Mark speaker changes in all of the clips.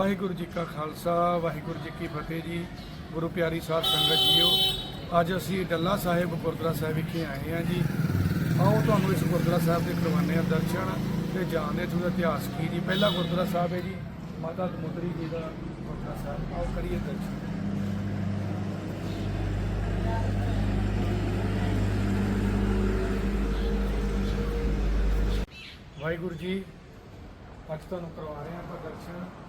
Speaker 1: ਵਾਹਿਗੁਰੂ ਜੀ ਕਾ ਖਾਲਸਾ, ਵਾਹਿਗੁਰੂ ਜੀ ਕੀ ਫਤਿਹ ਜੀ। ਗੁਰੂ ਪਿਆਰੀ ਸਾਧ ਸੰਗਤ ਜੀਓ, ਅੱਜ ਅਸੀਂ ਡੱਲਾ ਸਾਹਿਬ ਗੁਰਦੁਆਰਾ ਸਾਹਿਬ ਵਿਖੇ ਆਏ ਹਾਂ ਜੀ। ਆਓ ਤੁਹਾਨੂੰ ਇਸ ਗੁਰਦੁਆਰਾ ਸਾਹਿਬ ਦੇ ਕਰਵਾਉਂਦੇ ਹਾਂ ਦਰਸ਼ਨ ਤੇ ਜਾਣਦੇ ਹਾਂ ਇਤਿਹਾਸ ਕੀ ਜੀ। ਪਹਿਲਾ ਗੁਰਦੁਆਰਾ ਸਾਹਿਬ ਹੈ ਜੀ, ਮਾਤਾ ਦਮੋਦਰੀ ਜੀ ਦਾ ਗੁਰਦੁਆਰਾ ਸਾਹਿਬ। ਆਓ ਕਰੀਏ ਦਰਸ਼ਨ। ਵਾਹਿਗੁਰੂ ਜੀ, ਅੱਜ ਤੁਹਾਨੂੰ ਕਰਵਾ ਰਹੇ ਹਾਂ ਆਪਾਂ ਦਰਸ਼ਨ।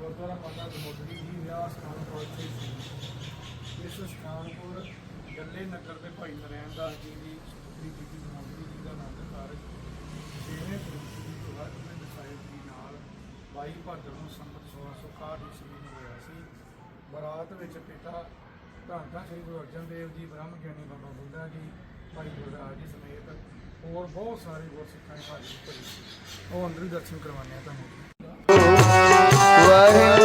Speaker 1: ਗੁਰਦੁਆਰਾ ਮਾਤਾ ਦਮੋਦਰੀ ਜੀ ਵਿਆਹ ਸਥਾਨ ਪਹੁੰਚੇ ਸੀ। ਇਸ ਸਥਾਨਪੁਰ ਗੱਲੇ ਨਗਰ ਦੇ ਭਾਈ ਨਰੈਣ ਦਾਸ ਜੀ ਦੀ ਸੁਪਰੀ ਬੀਬੀ ਦਮੋਦਰੀ ਜੀ ਦਾ ਆਨੰਦ ਕਾਰਜ ਛੇਵੇਂ ਗੁਰੂ ਜੀ ਹਰਗੋਬਿੰਦ ਸਾਹਿਬ ਜੀ ਨਾਲ 22 ਭਾਦਰ ਨੂੰ ਸੰਮਤ 1661 ਈਸਵੀ ਨੂੰ ਹੋਇਆ ਸੀ। ਬਰਾਤ ਵਿੱਚ ਪਿਤਾ ਧੰਨ ਧੰਨ ਸ੍ਰੀ ਗੁਰੂ ਅਰਜਨ ਦੇਵ ਜੀ, ਬ੍ਰਹਮ ਗਿਆਨੀ ਬਾਬਾ ਬੁੱਢਾ ਜੀ, ਭਾਈ ਗੁਰਦਾਸ ਜੀ ਸਮੇਤ ਹੋਰ ਬਹੁਤ ਸਾਰੇ ਗੁਰਸਿੱਖਾਂ ਨੇ ਹਾਜ਼ਰੀ ਭਰੀ ਸੀ। ਉਹ ਅੰਦਰ ਦਰਸ਼ਨ ਕਰਵਾਉਂਦੇ ਆ ਤੁਹਾਨੂੰ। Why?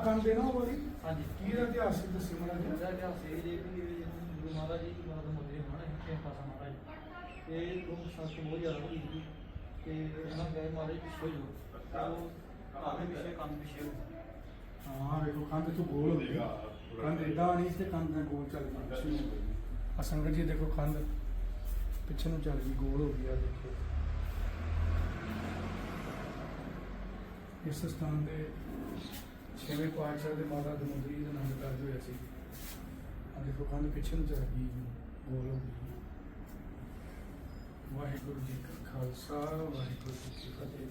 Speaker 1: ਦੇ ਨਾ ਉਹ ਵਾਲੀ?
Speaker 2: ਹਾਂਜੀ।
Speaker 1: ਕੀ ਦਾ ਇਤਿਹਾਸ ਸੀ ਦੱਸੀ ਮਾੜਾ ਜਿਹਾ?
Speaker 2: ਜਿਹੜਾ ਇਤਿਹਾਸ ਇਹ ਜੇ ਵੀ ਗੁਰੂ ਮਹਾਰਾਜ ਜੀ ਦਾ ਮੰਦਿਰ ਹੋਣਾ ਹੈ ਕਿ ਪਾਸਾ ਮਹਾਰਾਜ ਤੇ ਲੋਕ ਸੰਤ ਬਹੁਤ ਜ਼ਿਆਦਾ ਹੋਈ ਸੀ। ਤੇ ਉਹਨਾਂ ਕਹੇ ਮਹਾਰਾਜ ਪਿੱਛੇ ਤੇ ਉਹ ਕਾਫੀ ਪਿੱਛੇ ਕੰਮ ਪਿੱਛੇ ਹੋ ਗਏ।
Speaker 1: ਹਾਂ ਵੇਖੋ ਕੰਧ ਤੋਂ ਗੋਲ ਹੋ ਗਈ ਕੰਧ ਇਦਾਂ ਨਹੀਂ ਸੀ ਤੇ ਕੰਧ ਨਾਲ ਗੋਲ ਚੱਲ ਗਈ ਪਿੱਛੇ ਨੂੰ ਹੋ ਗਈ ਆ ਸੰਗਤ ਜੀ ਦੇਖੋ ਕੰਧ ਪਿੱਛੇ ਨੂੰ ਚੱਲ ਗਈ ਗੋਲ ਹੋ ਗਈ ਆ ਦੇਖੋ। ਇਸ ਸਥਾਨ ਦੇ ਛੇਵੇਂ ਪਾਤਸ਼ਾਹ ਦੇ ਮਾਤਾ ਦਮੋਦਰੀ ਦਾ ਨਾਮ ਕਾਰਜ ਹੋਇਆ ਸੀ। ਆ ਦੇਖੋ, ਕੰਧ ਪਿੱਛੇ ਨੂੰ ਚੱਲ ਗਈ ਗੋਲ ਵਾਹਿਗੁਰੂ ਜੀ ਕਾ ਖਾਲਸਾ, ਵਾਹਿਗੁਰੂ ਜੀ ਕੀ ਫਤਿਹ